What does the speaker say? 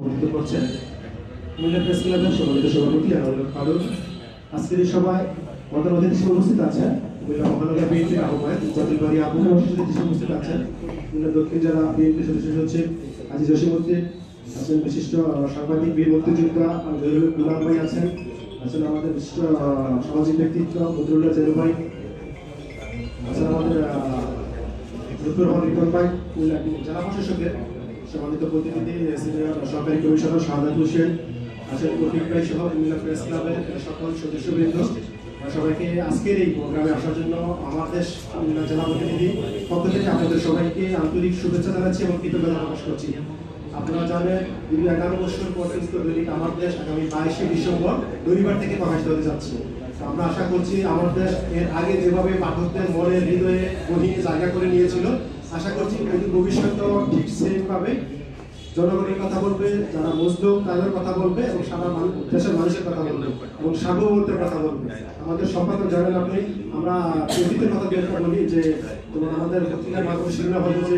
অনুষ্ঠিত প্রেস ক্লাবের সম্মানিত সভাপতি আনোয়ার ফারুক আজকের এই সভায় উপস্থিত আছেন। কুমিল্লা মহানগর বিএনপির উপস্থিত আছেন। দক্ষিণ জেলা বিএনপি সদস্য সচিব আজিজ জসিমুদ্দিন আছেন বিশিষ্ট সাংবাদিক, বীর মুক্তিযোদ্ধা জহিরুল গুলাম ভাই আছেন। আছেন আমাদের বিশিষ্ট সামাজিক ব্যক্তিত্ব বদরুল্লাহ জেরু ভাই। আছেন আমাদের লুৎফুর রহমান ভাই জেলা প্রশাসকের সম্মানিত প্রতিনিধি সরকারি কমিশনার শাহাদাত হোসেন, আছেন রফিক ভাই সহ কুমিল্লা প্রেস ক্লাবের সকল সদস্যবৃন্দ। সবাইকে আজকের এই প্রোগ্রামে আসার জন্য আমাদের জেলা প্রতিনিধি পক্ষ থেকে আপনাদের সবাইকে আন্তরিক শুভেচ্ছা জানাচ্ছি এবং কৃতজ্ঞতা প্রকাশ করছি। আপনারা জানেন, দীর্ঘ এগারো বছর পর দৈনিক আমার দেশ আগামী বাইশে ডিসেম্বর রবিবার থেকে প্রকাশিত হতে যাচ্ছে। আমরা আশা করছি আমার দেশ এর আগে যেভাবে পাঠকদের মনে হৃদয়ে গভীরে জায়গা করে নিয়েছিল আশা করছি ভবিষ্যতেও ঠিক সেইভাবে জনগণের কথা বলবে, যারা মজলুম তাদের কথা বলবে এবং সারা দেশের মানুষের কথা বলবে এবং সার্বভৌমত্বের কথা বলবে। আমাদের সম্পাদক জানেন আপনি, আমরা কথা বলি যে আমাদের পত্রিকার মাধ্যমে শিরোনাম হবে যে